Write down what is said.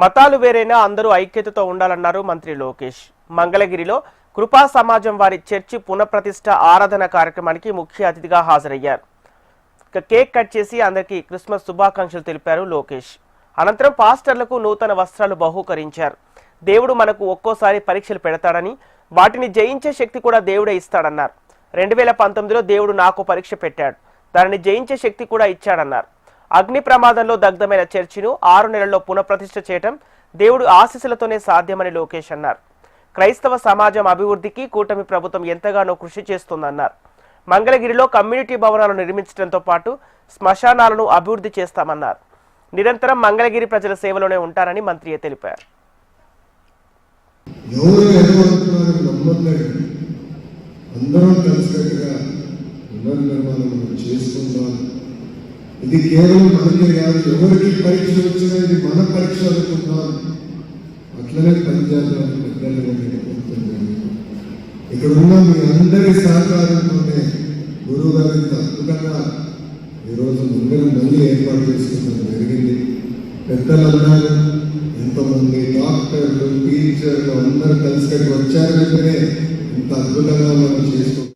మతాలు వేరైనా అందరూ ఐక్యతతో ఉండాలన్నారు మంత్రి లోకేష్. మంగళగిరిలో కృపా సమాజం వారి చర్చి పునఃప్రతిష్ట ఆరాధన కార్యక్రమానికి ముఖ్య అతిథిగా హాజరయ్యారు. కేక్ కట్ చేసి అందరికీ క్రిస్మస్ శుభాకాంక్షలు తెలిపారు లోకేష్. అనంతరం పాస్టర్లకు నూతన వస్త్రాలు బహూకరించారు. దేవుడు మనకు ఒక్కోసారి పరీక్షలు పెడతాడని వాటిని జయించే శక్తి కూడా దేవుడే ఇస్తాడన్నారు. రెండు వేల పంతొమ్మిదిలో దేవుడు నాకు పరీక్ష పెట్టాడు. దానిని జయించే శక్తి కూడా ఇచ్చాడన్నారు. అగ్ని ప్రమాదంలో దగ్ధమైన చర్చిను ఆరు నెలల్లో పునఃప్రతిష్ఠ చేయటం దేవుడు ఆశీస్సులతోనే సాధ్యమని లోకేష్ అన్నారు. క్రైస్తవ సమాజం అభివృద్ధికి కూటమి ప్రభుత్వం ఎంతగానో కృషి చేస్తుందన్నారు. మంగళగిరిలో కమ్యూనిటీ భవనాలు నిర్మించడంతో పాటు శ్మశానాలను అభివృద్ధి చేస్తామన్నారు. నిరంతరం మంగళగిరి ప్రజల సేవలోనే ఉంటారని మంత్రి తెలిపారు. అందరం కలిసికట్టుగా పునర్నిర్మాణం చేసుకుందాం ఇది కేవలం మనకే కాదు ఎవరికి పరీక్ష వచ్చినా ఇది మన పరీక్ష అనుకుందాం అట్లనే పనిచేద్దాం ఇక్కడ ఉన్న మీ అందరి సహకారంతోనే గురువు గారు అద్భుతంగా ఈరోజు ముందు మళ్ళీ ఏర్పాటు చేసుకుంటాం జరిగింది. పెద్దలందరూ ఎంతమంది డాక్టర్లు టీచర్లు అందరూ కలిసి వచ్చారంటేనే ఇంత అద్భుతంగా మనం చేసుకో